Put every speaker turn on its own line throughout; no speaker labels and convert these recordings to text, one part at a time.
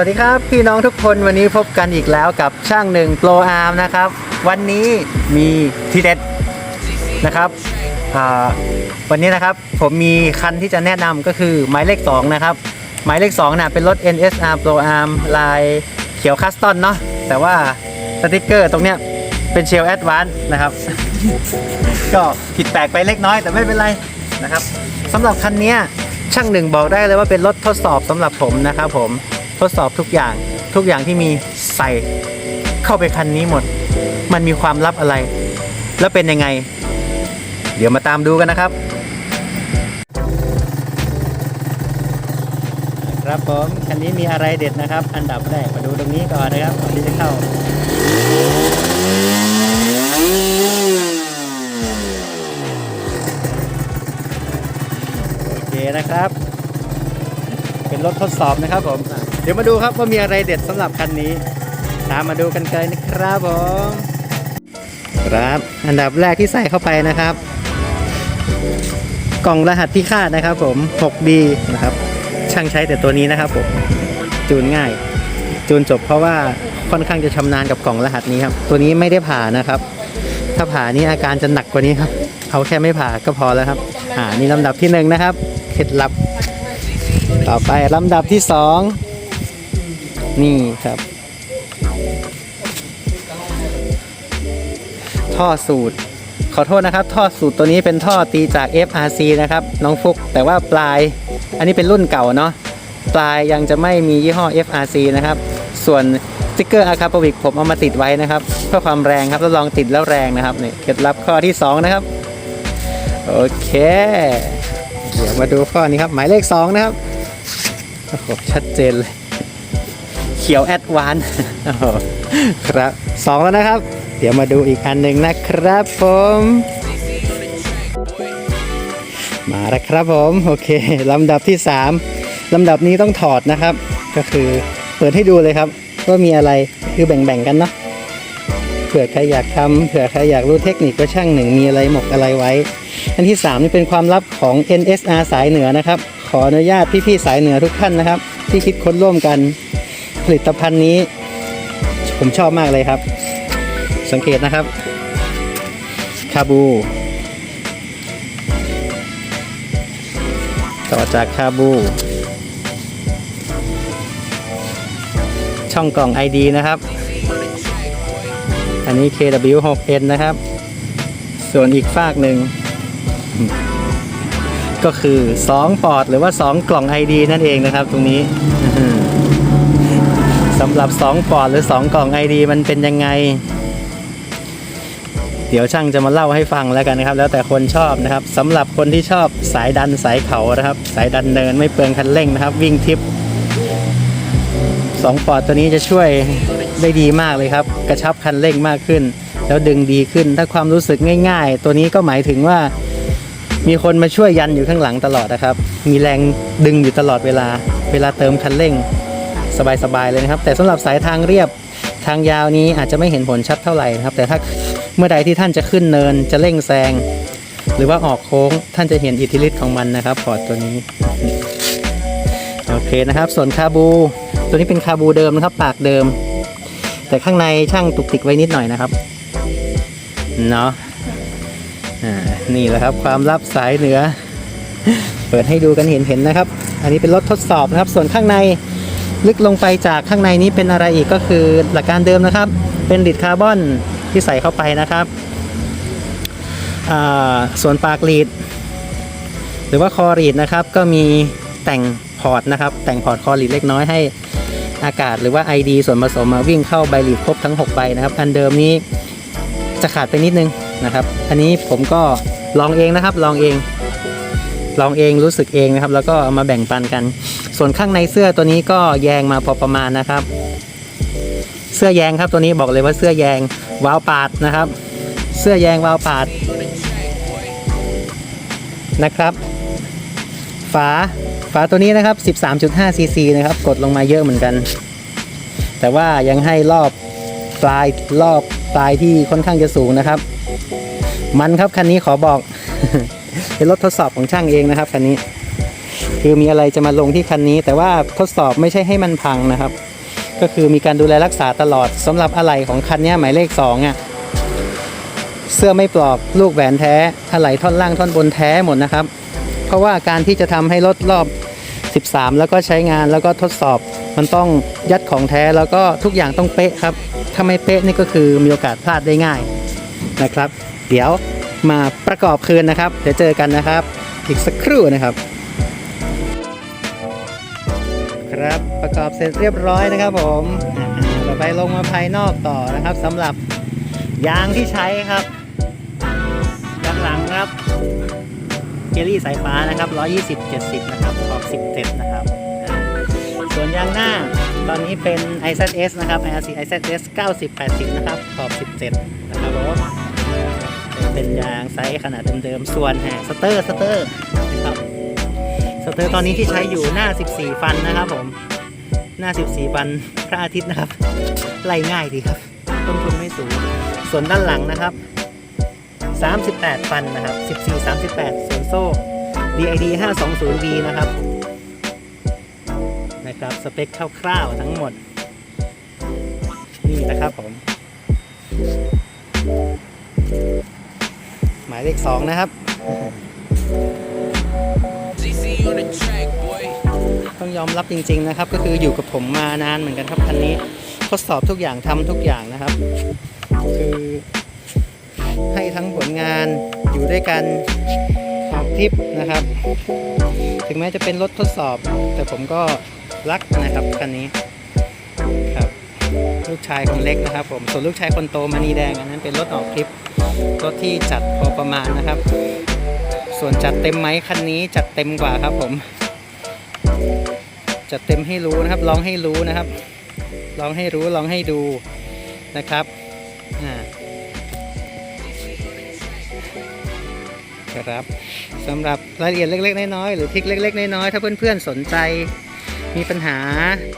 วัสดีครับพี่น้องทุกคนวันนี้พบกันอีกแล้วกับช่างหนึ่งโปรอาร์มนะครับ วันนี้มีทีเด็ดนะครับวันนี้นะครับผมมีคันที่จะแนะนำก็คือหมายเลข 2 นะครับ หมายเลข2น่ะเป็นรถ NSR Pro Arm ลายเขียวคัสตอนเนาะแต่ว่าสติกเกอร์ตรงเนี้ยเป็นเชลแอดวานนะครับ ก็ผิดแปลกไปเล็กน้อยแต่ไม่เป็นไรนะครับสำหรับคันนี้ช่างหนึ่งบอกได้เลยว่าเป็นรถทดสอบสำหรับผมนะครับผม ทดสอบทุกอย่าง ทุกอย่างที่มีใส่เข้าไปคันนี้หมด มันมีความลับอะไร แล้วเป็นยังไง เดี๋ยวมาตามดูกันนะครับ ครับผมคันนี้มีอะไรเด็ดนะครับ อันดับแรกมาดูตรงนี้ก่อนนะครับก่อนที่จะเข้าโอเคนะครับ เป็นรถทดสอบนะครับผม ดี๋ยวมาดูครับว่ามีอะไรเด็ดสำหรับคันนี้ ตามมาดูกันเลยนะครับผมครับอันดับแรกที่ใส่เข้าไปนะครับ กล่องรหัสพิฆาตนะครับ ผม 6D นะครับ ช่างใช้แต่ตัวนี้นะครับผมจูนง่าย จูนจบเพราะว่าค่อนข้างจะชำนาญกับกล่องรหัสนี้ครับ ตัวนี้ไม่ได้ผ่านะครับ ถ้าผ่านี่อาการจะหนักกว่านี้ครับ เอาแค่ไม่ผ่าก็พอแล้วครับ อ่านี่ลำดับที่หนึ่งนะครับ เคล็ดลับ ต่อไปลำดับที่สอง นี่ครับ ท่อสูตร ขอโทษนะครับ ท่อสูตรตัวนี้เป็นท่อตีจาก FRC นะครับ น้องฟุก แต่ว่าปลาย อันนี้เป็นรุ่นเก่าเนาะ ปลายยังจะไม่มียี่ห้อ FRC นะครับ ส่วนสติ๊กเกอร์อาคาปวิกผมเอามาติดไว้นะครับ เพื่อความแรงครับแล้วลองติดแล้วแรงนะครับนี่เคล็ดลับข้อที่ 2 นะครับ โอเค เดี๋ยวมาดูข้อนี้ครับ หมายเลข 2 นะครับโอ้โหชัดเจนเลย ขียวแอดวานครับสองแล้วนะครับ เดี๋ยวมาดูอีกอันหนึ่งนะครับผม มาแล้วครับผม โอเคลำดับที่ 3ลำดับนี้ต้องถอดนะครับ ก็คือเปิดให้ดูเลยครับว่ามีอะไรคือแบ่งๆกันเนาะเผื่อใครอยากทำเผื่อใครอยากรู้เทคนิคก็ช่างหนึ่งมีอะไรหมกอะไรไว้ อันที่ 3 นี่เป็นความลับของ NSR สายเหนือนะครับ ขออนุญาตพี่ๆสายเหนือทุกท่านนะครับ ที่คิดค้นร่วมกัน ผลิตภัณฑ์นี้ ผมชอบมากเลยครับ สังเกตนะครับ คาบู ต่อจากคาบู ช่องกล่อง ID นะครับ อันนี้ KW6N นะครับ ส่วนอีกฝากหนึ่งก็คือ 2 ปอร์ตหรือว่า 2 กล่อง ID นั่นเองนะครับตรงนี้ สำหรับ 2ปอร์ตหรือ 2 กล่อง ID มันเป็นยังไง เดี๋ยวช่างจะมาเล่าให้ฟังแล้วกันนะครับ แล้วแต่คนชอบนะครับสำหรับคนที่ชอบสายดันสายเขานะครับ สายดันเนินไม่เปลืองคันเร่งนะครับ วิ่งทิป2ปอร์ตตัวนี้จะช่วยได้ดีมากเลยครับ กระชับคันเร่งมากขึ้น แล้วดึงดีขึ้นถ้าความรู้สึกง่าย ๆ ตัวนี้ก็หมายถึงว่ามีคนมาช่วยยันอยู่ข้างหลังตลอดนะครับ มีแรงดึงอยู่ตลอดเวลา เวลาเติมคันเร่ง สบายๆเลยนะครับ แต่สำหรับสายทางเรียบทางยาวนี้อาจจะไม่เห็นผลชัดเท่าไหร่นะครับ แต่ถ้าเมื่อใดที่ท่านจะขึ้นเนินจะเร่งแซงหรือว่าออกโค้งท่านจะเห็นอิทธิฤทธิ์ของมันนะครับพอร์ตตัวนี้โอเคนะครับ ส่วนคาบู ตัวนี้เป็นคาบูเดิมนะครับ ปากเดิม แต่ข้างในช่างตุกติกไว้นิดหน่อยนะครับเนาะอ่านี่แหละครับความลับสายเหนือ เปิดให้ดูกันเห็นเห็นๆนะครับ อันนี้เป็นรถทดสอบนะครับ ส่วนข้างใน ลึกลงไปจากข้างในนี้เป็นอะไรอีกก็คือหลักการเดิมนะครับ เป็นลิดคาร์บอนที่ใส่เข้าไปนะครับ ส่วนปากลีด หรือว่าคอรีดนะครับ ก็มีแต่งพอร์ตนะครับ แต่งพอร์ตคอรีดเล็กน้อยให้อากาศหรือว่า ID ส่วนผสมมาวิ่งเข้าใบลีดครบทั้ง 6 ใบนะครับ อันเดิมนี้จะขาดไปนิดนึงนะครับ อันนี้ผมก็ลองเองนะครับ ลองเอง ลองเองรู้สึกเองนะครับ แล้วก็เอามาแบ่งปันกัน ส่วนข้างในเสื้อตัวนี้ก็แยงมาพอประมาณนะครับ เสื้อแยงครับตัวนี้บอกเลยว่าเสื้อแยงวาล์วปาดนะครับ เสื้อแยงวาล์วปาดนะครับ ฝาฝาตัวนี้นะครับ 13.5 ซีซีนะครับ กดลงมาเยอะเหมือนกัน แต่ว่ายังให้รอบปลายรอบปลายที่ค่อนข้างจะสูงนะครับ มันครับคันนี้ขอบอก เป็นรถทดสอบของช่างเองนะครับคันนี้ คือมีอะไรจะมาลงที่คันนี้ แต่ว่าทดสอบไม่ใช่ให้มันพังนะครับ ก็คือมีการดูแลรักษาตลอดสำหรับอะไหล่ของคันนี้หมายเลข2อะเสื้อไม่ปลอกลูกแหวนแท้อะไหล่ท่อนล่างท่อนบนแท้หมดนะครับ เพราะว่าการที่จะทำให้รถรอบ 13 แล้วก็ใช้งานแล้วก็ทดสอบมันต้องยัดของแท้แล้วก็ทุกอย่างต้องเป๊ะครับ ถ้าไม่เป๊ะนี่ก็คือมีโอกาสพลาดได้ง่ายนะครับ เดี๋ยวมาประกอบคืนนะครับ เดี๋ยวเจอกันนะครับ อีกสักครู่นะครับ ครับ ประกอบเสร็จเรียบร้อยนะครับผมต่อไปลงมาภายนอกต่อนะครับสำหรับยางที่ใช้ครับด้านหลังครับเจลลี่สายฟ้านะครับ 120 70 นะครับขอบ17 นะครับ ส่วนยางหน้าตอนนี้เป็น IZS นะครับ IRC IZS 90 80 นะครับขอบ17 นะครับผมเป็นยางไซส์ขนาดเดิมๆ ส่วนแหสเตอร์สเตอร์นะครับ สเตอร์ตอนนี้ที่ใช้อยู่หน้า 14 ฟันนะครับผม หน้า 14 ฟันพระอาทิตย์นะครับ ไล่ง่ายดีครับ ต้นทุนไม่สูง ส่วนด้านหลังนะครับ 38 ฟันนะครับ 14 38 ส่วนโซ่ DID 520V นะครับ นะครับ สเปคคร่าวๆทั้งหมด นี่นะครับผม หมายเลข 2 นะครับ ต้องยอมรับจริง ๆนะครับ ก็คืออยู่กับผมมานานเหมือนกันครับคันนี้ทดสอบทุกอย่างทำทุกอย่างนะครับ คือให้ทั้งผลงานอยู่ด้วยกันออกทริปนะครับ ถึงแม้จะเป็นรถทดสอบ แต่ผมก็รักนะครับคันนี้ครับลูกชายคนเล็กนะครับ ผมส่วนลูกชายคนโตมานีแดงอันนั้นเป็นรถออกทริปรถที่จัดพอประมาณนะครับ ส่วนจัดเต็มไหมคันนี้จัดเต็มกว่าครับผม จัดเต็มให้รู้นะครับ ลองให้รู้นะครับ ลองให้รู้ลองให้ดูนะครับครับสำหรับรายละเอียดเล็ก ๆ น้อยๆหรือทิกเล็ก ๆ น้อยๆถ้าเพื่อนๆสนใจมีปัญหา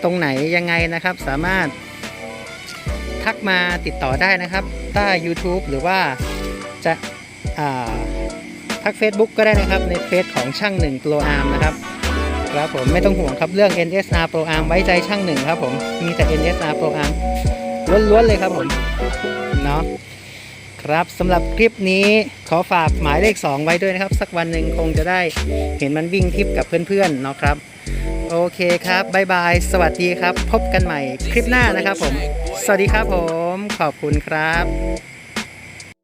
ตรงไหนยังไงนะครับ สามารถทักมาติดต่อได้นะครับใต้ YouTube หรือว่าจะอ่า ทัก Facebook ก็ได้นะครับในเฟซของช่างหนึ่งโปรอาร์มนะครับครับผมไม่ต้องห่วงครับเรื่อง NSR Pro Arm ไว้ใจช่างหนึ่งครับผมมีแต่ NSR Pro Arm ล้วนๆเลยครับผมเนาะครับสำหรับคลิปนี้ขอฝากหมายเลข 2 ไว้ด้วยนะครับ สักวันหนึ่งคงจะได้เห็นมันวิ่งทริปกับเพื่อนๆเนาะครับ โอเคครับบ๊ายบาย สวัสดีครับ พบกันใหม่คลิปหน้านะครับผม สวัสดีครับผมขอบคุณครับ